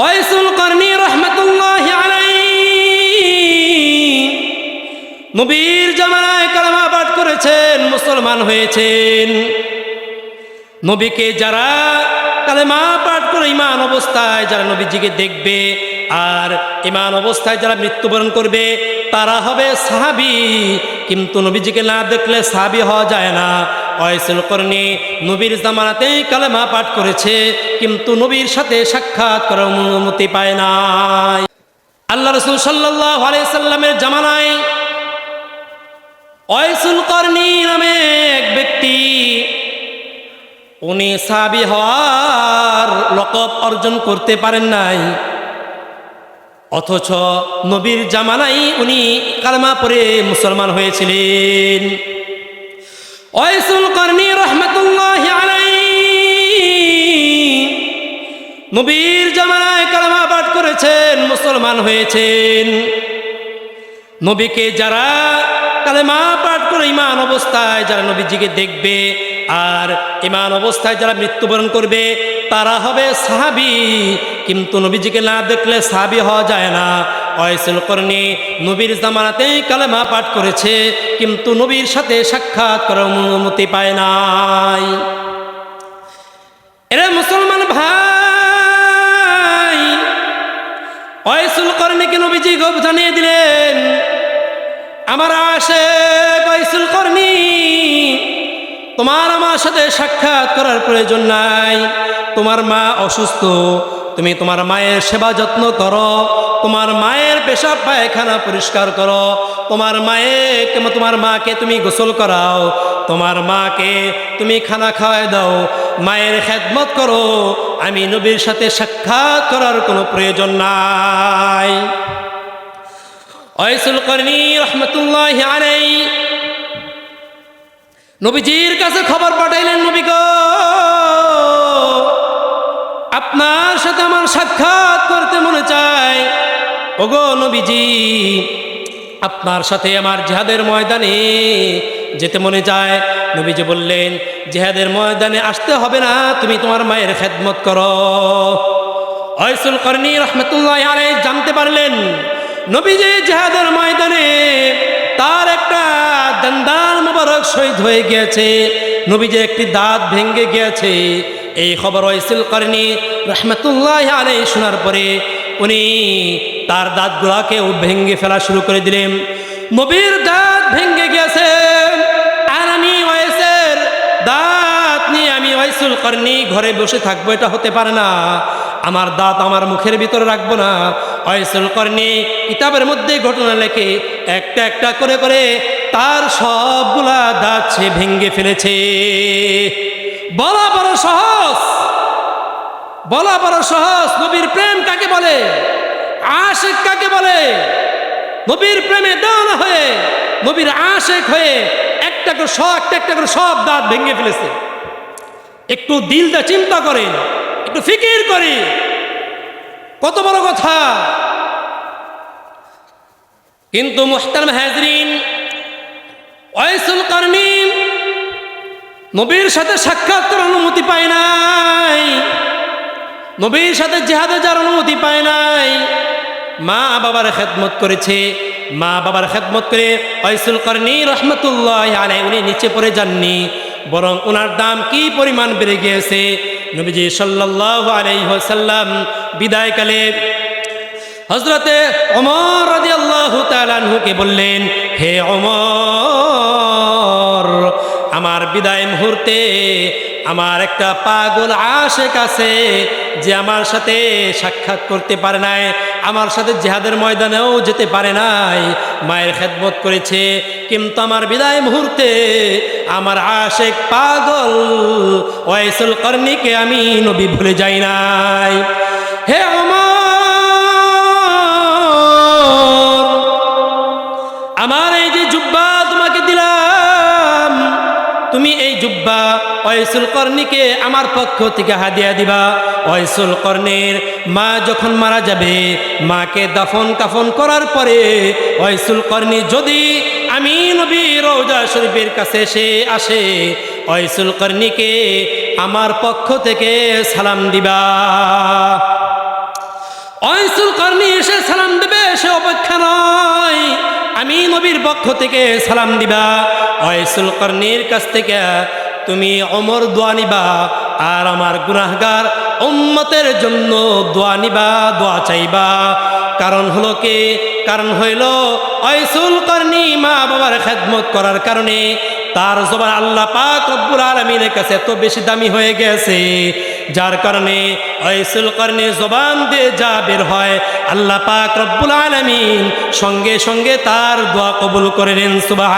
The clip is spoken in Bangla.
ওয়াইসুল করনি রহমতুল্লাহ নবীর জামানায় কালামা পাঠ করেছেন, মুসলমান হয়েছেন। নবীকে যারা কালেমা পাঠ করে ইমান অবস্থায় যারা নবীজিকে দেখবে আর ইমান অবস্থায় যারা মৃত্যুবরণ করবে, তারা হবে সাহাবি। কিন্তু নবীজিকে না দেখলে সাহাবি হওয়া যায় না। অয়সুল করনি নবীর জামানাতেই কালেমা পাঠ করেছে, কিন্তু নবীর সাথে সাক্ষাৎ করার অনুমতি পায় নাই। আল্লাহ রসুল সাল্লাহ আলাইসাল্লামের জামানায় অয়সুল করনি নামে এক ব্যক্তি, উনি সাবি হওয়ার লকব অর্জন করতে পারেন নাই। অথচ নবীর জামানাই উনি কালমা পরে মুসলমান হয়েছিলেন। ওয়াইসুল করনি রহমতুল্লাহ নবীর জামানায় কালমা পাঠ করেছেন, মুসলমান হয়েছেন। নবীকে যারা কালেমা পাঠ করে ইমান অবস্থায়, যারা নবীজিকে দেখবে আর ইমান অবস্থায় যারা মৃত্যুবরণ করবে, তারা হবে সাহাবি। কিন্তু নবীজিকে না দেখলে সাহাবি হওয়া যায় না। অয়সুল করনি নবীর জামানাতেই কালেমা পাঠ করেছে, কিন্তু নবীর সাথে সাক্ষাৎ করার অনুমতি পায় নাই। এরা মুসলমান ভাই, অয়সুল করনিকে নবীজি গপ জানিয়ে দিলেন, আমার আশে কয়সুল করনি, তোমার আমার সাথে সাক্ষাৎ করার প্রয়োজন নাই, তোমার মা অসুস্থ তুমি তোমার মায়ের সেবা যত্ন করো, তোমার মায়ের পেশাব পায়খানা পরিষ্কার করো, তোমার মায়ের তোমার মাকে তুমি গোসল করাও, তোমার মাকে তুমি খানা খাওয়াই দাও, মায়ের খেদমত করো, আমি নবীর সাথে সাক্ষাৎ করার কোনো প্রয়োজন নাই। অয়সুল করনি রহমতুল্লাহ নবীজির কাছে খবর পাঠাইলেন নবী আপনার সাথে আমার সাক্ষাৎ করতে মনে চায়। ওগো নবীজি, আপনার সাথে আমার জেহাদের ময়দানে যেতে মনে যায় নবীজি বললেন, জেহাদের ময়দানে আসতে হবে না, তুমি তোমার মায়ের খেদমত করো। অয়সুল করনি রহমতুল্লাহ আলাই জানতে পারলেন, নবীজি জেহাদের ময়দানে তার একটা দন্দান মুবারক শহীদ হয়ে গিয়েছে। নবীজি একটি দাঁত ভেঙে গিয়েছে। এই খবর ওয়াইসিল করেনি রহমতুল্লাহ আলাই শোনার পরে উনি তার দাঁতগুলাকে ভেঙ্গে ফেলা শুরু করে দিলেন। নবীর দাঁত ভেঙ্গে গিয়েছে আর আমি ওয়াইসের দাঁত নিয়ে আমি ওয়াইসুল করনি ঘরে বসে থাকব, এটা হতে পারে না। আমার দাঁত আমার মুখের ভিতরে রাখব না। অয়সুল করনি কিতাবের মধ্যে ঘটনা লেখে, একটা একটা করে করে তার সবগুলা দাঁত সে ভেঙ্গে ফেলেছে। বলা বড় সহজ। বলা বড় সহজ, নবীর প্রেম কাকে বলে? আশেক কাকে বলে? নবীর প্রেমে দেওয়ানা হয়ে, নবীর আশেক হয়ে একটা করে সব একটা করে সব দাঁত ভেঙে ফেলেছে। একটু দিলটা চিন্তা করেন একটু ফিকির করি। কত বড় কথা। কিন্তু মুহতারম হাজরিন, ওয়াইসুল করনি নবীর সাথে সাক্ষাৎ করার অনুমতি পায় নাই। নবীর সাথে জেহাদে যার অনুমতি পায় নাই। মা বাবার খেদমত করেছে। মা বাবার খেদমত করে ওয়াইসুল করনি রহমতুল্লাহ আলাই উনি নিচে পড়ে যাননি। বরং ওনার দাম কি পরিমাণ বেড়ে গিয়েছে? নবীজি সাল্লাহ আলাইসাল্লাম বিদায়কালে হজরতে অমর রাজি আল্লাহ তালানহুকে বললেন, হে অমর আমার বিদায় মুহূর্তে আমার একটা পাগল আশেক আছে যে আমার সাথে সাক্ষাৎ করতে পারে নাই, আমার সাথে জেহাদের ময়দানেও যেতে পারে নাই, মায়ের খেদমত করেছে। কিন্তু আমার বিদায় মুহূর্তে আমার আশেক পাগল ওয়াইসুল কর্ণীকে আমি নবী ভুলে যাই নাই। হে অমর আমার এই যে জুব্বা তুমি এই জুব্বা ওয়সুল কর্ণিকে আমার পক্ষ থেকে হাদিয়া দিবা। ওয়সুল কর্ণের মা যখন মারা যাবে, মাকে দাফন কাফন করার পরে ওয়সুল কর্ণি যদি আমি নবী রৌজা শরীফের কাছে সে আসে ওয়সুল কর্ণিকে আমার পক্ষ থেকে সালাম দিবা। কর্নি এসে সালাম দেবে, সে অপেক্ষা নয়। আমি নবীর পক্ষ থেকে সালাম দিবা। ওয়াইসুল কর্নির কাছ থেকে তুমি অমর দোয়া নিবা আর আমার গুনাহগার উম্মতের জন্য দোয়া নিবা, দোয়া চাইবা। কারণ হলো কে? কারণ হইল ঐসুল কর্নি মা বাবার খেদমত করার কারণে তার জবান আল্লাহ পাক রব্বুল আলমিনের কাছে এত বেশি দামি হয়ে গেছে। যার কারণে ঐসুল কর্ণে জবান দিয়ে যা বের হয়, আল্লাহ পাক রব্বুল আলমিন সঙ্গে সঙ্গে তার দোয়া কবুল করে নেন সুবাহ